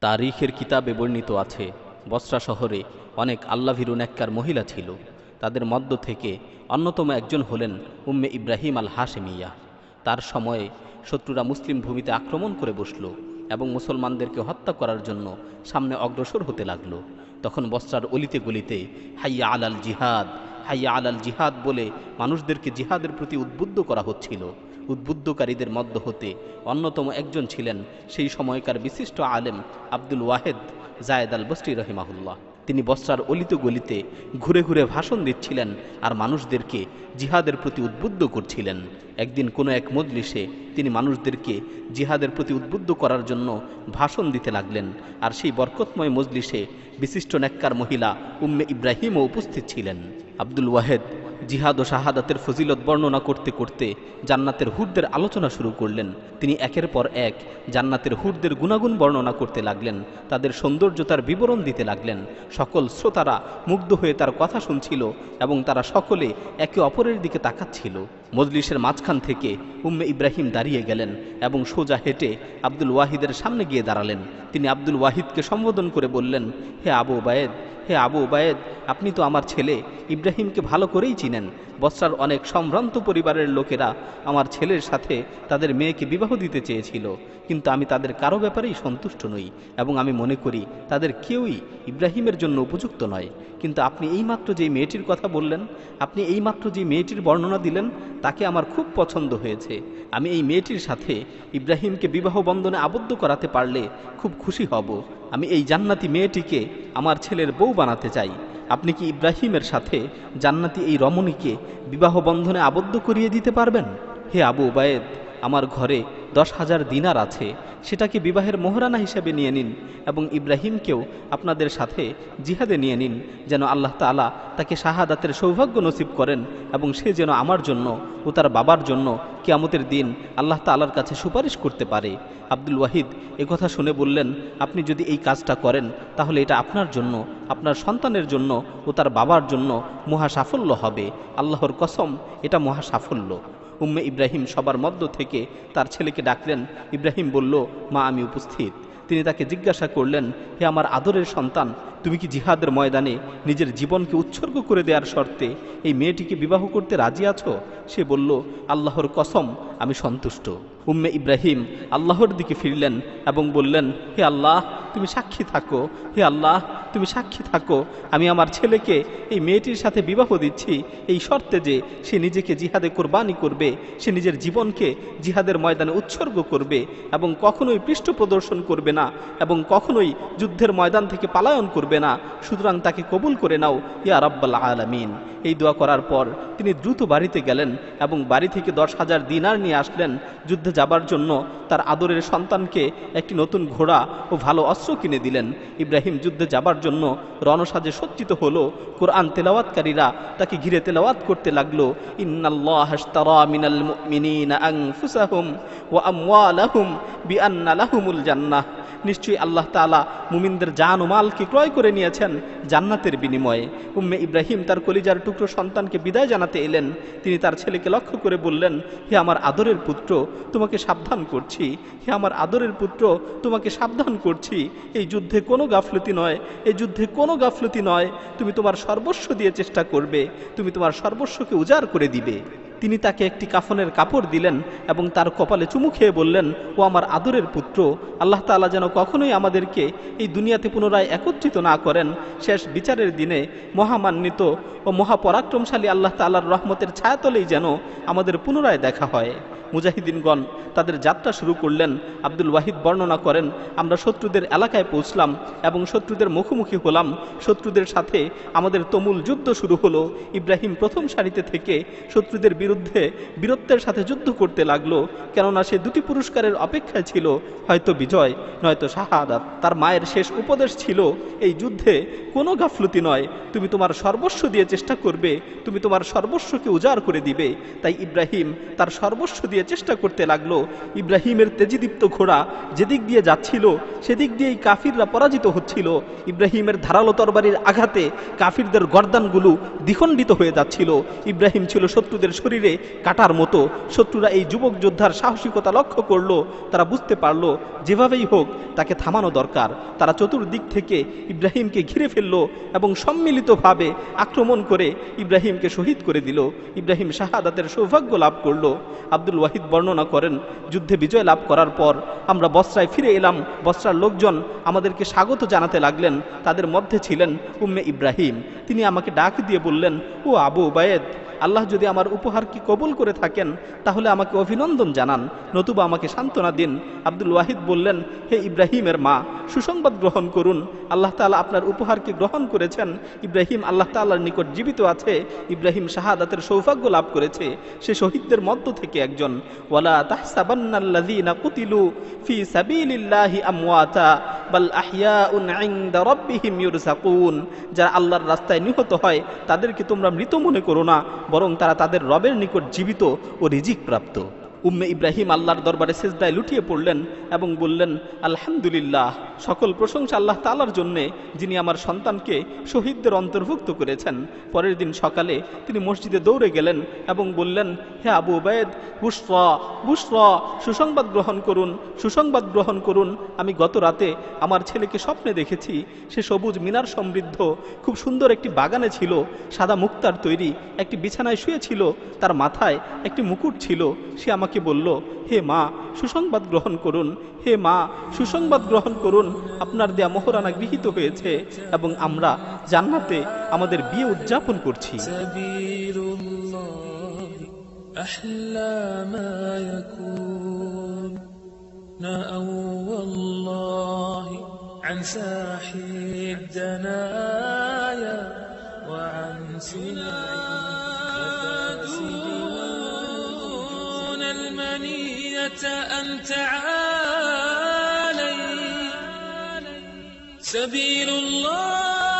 তারিখের কিতাবে বর্ণিত আছে, বসরা শহরে অনেক আল্লাভীরু নেককার মহিলা ছিল। তাদের মধ্য থেকে অন্যতম একজন হলেন উম্মে ইব্রাহিম আল হাশেমিয়া তার সময়ে শত্রুরা মুসলিম ভূমিতে আক্রমণ করে বসল এবং মুসলমানদেরকে হত্যা করার জন্য সামনে অগ্রসর হতে লাগল। তখন বস্ত্রার অলিতে গলিতে, হাইয়া আলাল জিহাদ, হাইয়া আলাল জিহাদ বলে মানুষদেরকে জিহাদের প্রতি উদ্বুদ্ধ করা হচ্ছিল। উদ্বুদ্ধকারীদের মধ্য হতে অন্যতম একজন ছিলেন সেই সময়কার বিশিষ্ট আলেম আব্দুল ওয়াহেদ জায়েদ আল বস্রি রহিমাহুল্লাহ। তিনি বস্ত্রার অলিত গলিতে ঘুরে ঘুরে ভাষণ দিচ্ছিলেন আর মানুষদেরকে জিহাদের প্রতি উদ্বুদ্ধ করছিলেন। একদিন কোনো এক মজলিসে তিনি মানুষদেরকে জিহাদের প্রতি উদ্বুদ্ধ করার জন্য ভাষণ দিতে লাগলেন আর সেই বরকতময় মজলিসে বিশিষ্ট নেককার মহিলা উম্মে ইব্রাহিমও উপস্থিত ছিলেন। আব্দুল ওয়াহেদ জিহাদ ও শাহাদাতের ফজিলত বর্ণনা করতে করতে জান্নাতের হুরদের আলোচনা শুরু করলেন। তিনি একের পর এক জান্নাতের হুরদের গুণাগুণ বর্ণনা করতে লাগলেন, তাদের সৌন্দর্যতার বিবরণ দিতে লাগলেন। সকল শ্রোতারা মুগ্ধ হয়ে তার কথা শুনছিল এবং তারা সকলে একে অপরের দিকে তাকাচ্ছিল। মজলিসের মাঝখান থেকে উম্মে ইব্রাহিম দাঁড়িয়ে গেলেন এবং সোজা হেঁটে আব্দুল ওয়াহিদের সামনে গিয়ে দাঁড়ালেন। তিনি আব্দুল ওয়াহিদকে সম্বোধন করে বললেন, হে আবু বায়েদ হে আবু উবায়েদ আপনি তো আমার ছেলে, ইব্রাহিমকে ভালো করেই চিনেন বস্রার অনেক সম্ভ্রান্ত পরিবারের লোকেরা আমার ছেলের সাথে তাদের মেয়েকে বিবাহ দিতে চেয়েছিল, কিন্তু আমি তাদের কারও ব্যাপারেই সন্তুষ্ট নই এবং আমি মনে করি তাদের কেউই ইব্রাহিমের জন্য উপযুক্ত নয়। কিন্তু আপনি এইমাত্র যেই মেয়েটির কথা বললেন, আপনি এইমাত্র যে মেয়েটির বর্ণনা দিলেন, তাকে আমার খুব পছন্দ হয়েছে। আমি এই মেয়েটির সাথে ইব্রাহিমকে বিবাহ বন্ধনে আবদ্ধ করাতে পারলে খুব খুশি হব। আমি এই জান্নাতি মেয়েটিকে আমার ছেলের বউ বানাতে চাই। আপনি কি ইব্রাহিমের সাথে জান্নাতি এই রমণীকে বিবাহ বন্ধনে আবদ্ধ করিয়ে দিতে পারবেন? হে আবু বায়েদ আমার ঘরে দশ হাজার দিনার আছে, সেটাকে বিবাহের মোহরানা হিসেবে নিয়ে নিন এবং ইব্রাহিমকেও আপনাদের সাথে জিহাদে নিয়ে নিন, যেন আল্লাহ তালা তাকে শাহাদাতের সৌভাগ্য নসিব করেন এবং সে যেন আমার জন্য ও তার বাবার জন্য কিয়ামতের দিন আল্লাহ তালার কাছে সুপারিশ করতে পারে। আব্দুল ওয়াহিদ কথা শুনে বললেন, আপনি যদি এই কাজটা করেন, তাহলে এটা আপনার জন্য, আপনার সন্তানের জন্য ও তার বাবার জন্য মহা সাফল্য হবে। আল্লাহর কসম, এটা মহা সাফল্য। উম্মে ইব্রাহিম সবার মধ্য থেকে তার ছেলেকে ডাকলেন। ইব্রাহিম বলল, মা, আমি উপস্থিত। তিনি তাকে জিজ্ঞাসা করলেন, হে আমার আদরের সন্তান, তুমি কি জিহাদের ময়দানে নিজের জীবনকে উৎসর্গ করে দেওয়ার শর্তে এই মেয়েটিকে বিবাহ করতে রাজি আছো? সে বলল, আল্লাহর কসম, আমি সন্তুষ্ট। উম্মে ইব্রাহিম আল্লাহর দিকে ফিরলেন এবং বললেন, হে আল্লাহ, তুমি সাক্ষী থাকো। হে আল্লাহ তুমি সাক্ষী থাকো। আমি আমার ছেলেকে, এই মেয়েটির সাথে বিবাহ দিচ্ছি। এই শর্তে যে সে নিজেকে জিহাদে কোরবানি করবে, সে নিজের জীবনকে জিহাদের ময়দানে উৎসর্গ করবে এবং কখনোই পৃষ্ঠ প্রদর্শন করবে না এবং কখনোই যুদ্ধের ময়দান থেকে পালায়ন করবে না। সুতরাং তাকে কবুল করে নাও, ইয়া রাব্বাল আলামিন। এই দোয়া করার পর তিনি দ্রুত বাড়িতে গেলেন এবং বাড়ি থেকে দশ হাজার দিনার নিয়ে আসলেন। যুদ্ধে যাবার জন্য তার আদরের সন্তানকে একটি নতুন ঘোড়া ও ভালো অস্ত্র কিনে দিলেন। ইব্রাহিম যুদ্ধে যাবার জন্য রণসাজে সজ্জিত হলো কোরআন তেলাওয়াতকারীরা। তাকে ঘিরে তেলাওয়াত করতে লাগল ইন্নাল্লাহ ওয়া জান্নাহ। নিশ্চয়ই আল্লাহ তালা মুমিনদের জান ও মালকে ক্রয় করে নিয়েছেন জান্নাতের বিনিময়ে। উম্মে ইব্রাহিম তার কলিজার টুকরো সন্তানকে বিদায় জানাতে এলেন। তিনি তার ছেলেকে লক্ষ্য করে বললেন, হে আমার আদরের পুত্র, তোমাকে সাবধান করছি। হে আমার আদরের পুত্র, তোমাকে সাবধান করছি। এই যুদ্ধে কোনো গাফলতি নয়, এই যুদ্ধে কোনো গাফলতি নয়। তুমি তোমার সর্বস্ব দিয়ে চেষ্টা করবে। তুমি তোমার সর্বস্বকে উজাড় করে দিবে। তিনি তাকে একটি কাফনের কাপড় দিলেন এবং তার কপালে চুমু খেয়ে বললেন, ও আমার আদরের পুত্র, আল্লাহ তালা যেন কখনোই আমাদেরকে এই দুনিয়াতে পুনরায় একত্রিত না করেন। শেষ বিচারের দিনে মহামান্বিত ও মহাপরাক্রমশালী আল্লাহ তাল্লার রহমতের ছায়াতলেই যেন আমাদের পুনরায় দেখা হয়। মুজাহিদিনগণ তাদের যাত্রা শুরু করলেন। আব্দুল ওয়াহিদ বর্ণনা করেন, আমরা শত্রুদের এলাকায় পৌঁছলাম এবং শত্রুদের মুখোমুখি হলাম। শত্রুদের সাথে আমাদের তমুল যুদ্ধ শুরু হলো। ইব্রাহিম প্রথম সারিতে থেকে শত্রুদের বিরুদ্ধে বীরত্বের সাথে যুদ্ধ করতে লাগল। কেননা সে দুটি পুরস্কারের অপেক্ষায় ছিল, হয়তো বিজয়, নয়তো শাহাদাত। তার মায়ের শেষ উপদেশ ছিল, এই যুদ্ধে কোনো গাফলতি নয়। তুমি তোমার সর্বস্ব দিয়ে চেষ্টা করবে। তুমি তোমার সর্বস্বকে উজাড় করে দিবে। তাই ইব্রাহিম তার সর্বস্ব দিয়ে দিয়ে চেষ্টা করতে লাগল। ইব্রাহিমের তেজিদীপ্ত ঘোড়া যেদিক দিয়ে যাচ্ছিল, সেদিক দিয়েই কাফিররা পরাজিত হচ্ছিল। ইব্রাহিমের ধারালো তরবারির আঘাতে কাফিরদের গর্দানগুলো দ্বিখণ্ডিত হয়ে যাচ্ছিল। ইব্রাহিম ছিল শত্রুদের শরীরে কাটার মতো। শত্রুরা এই যুবক যোদ্ধার সাহসিকতা লক্ষ্য করল। তারা বুঝতে পারল, যেভাবেই হোক তাকে থামানো দরকার। তারা চতুর্দিক থেকে ইব্রাহিমকে ঘিরে ফেলল এবং সম্মিলিতভাবে আক্রমণ করে ইব্রাহিমকে শহীদ করে দিল। ইব্রাহিম শাহাদাতের সৌভাগ্য লাভ করল। আব্দুল ওয়াহিদ বর্ণনা করেন, যুদ্ধে বিজয় লাভ করার পর আমরা বস্রায় ফিরে এলাম। বস্রার লোকজন আমাদেরকে স্বাগত জানাতে লাগলেন। তাদের মধ্যে ছিলেন উম্মে ইব্রাহিম। তিনি আমাকে ডাক দিয়ে বললেন, ও আবু উবায়েদ, আল্লাহ যদি আমার উপহার কি কবুল করে থাকেন, তাহলে আমাকে অভিনন্দন জানান। নতুবা আমাকে সান্ত্বনা দিন। আব্দুল ওয়াহিদ বললেন, হে ইব্রাহিমের মা সুসংবাদ গ্রহণ করুন। আল্লাহ তাআলা আপনার উপহারকে গ্রহণ করেছেন। ইব্রাহিম আল্লাহ তাআলার নিকট জীবিত আছে। ইব্রাহিম শাহাদাতের সৌভাগ্য লাভ করেছে। সে শহীদদের মধ্য থেকে একজন। ওয়ালা তাহসাবান্নাল্লাযীনা কুতিলু ফি সাবিলিল্লাহি আমওয়াতা, বাল আহইয়াউন ইনদা রাব্বিহিম ইউরযাকুন যারা আল্লাহর রাস্তায় নিহত হয়, তাদেরকে তোমরা মৃত মনে করো না, বরং তারা তাদের রবের নিকট জীবিত ও রিজিক প্রাপ্ত। উম্মে ইব্রাহিম আল্লাহর দরবারে সেজদায় লুটিয়ে পড়লেন এবং বললেন, আলহামদুলিল্লাহ, সকল প্রশংসা আল্লাহ তালার জন্যে, যিনি আমার সন্তানকে শহীদদের অন্তর্ভুক্ত করেছেন। পরের দিন সকালে তিনি মসজিদে দৌড়ে গেলেন এবং বললেন, হে আবু উবায়দ বুসর বুসর সুসংবাদ গ্রহণ করুন, সুসংবাদ গ্রহণ করুন। আমি গত রাতে আমার ছেলেকে স্বপ্নে দেখেছি। সে সবুজ মিনার সমৃদ্ধ, খুব সুন্দর একটি বাগানে ছিল। সাদা মুক্তার তৈরি একটি বিছানায় শুয়েছিল তার মাথায় একটি মুকুট ছিল। সে আমাকে বলল হে মা সুসংবাদ গ্রহণ করুন হে মা সুসংবাদ গ্রহণ করুন আপনার দেয়া মোহরানা গৃহীত হয়েছে এবং আমরা জান্নাতে আমাদের বিয়ে উদযাপন করছি سبيل الله أحلى ما يكون نأوا والله عن ساحل الدنايا وعن سنين المنية أن تعالي سبيل الله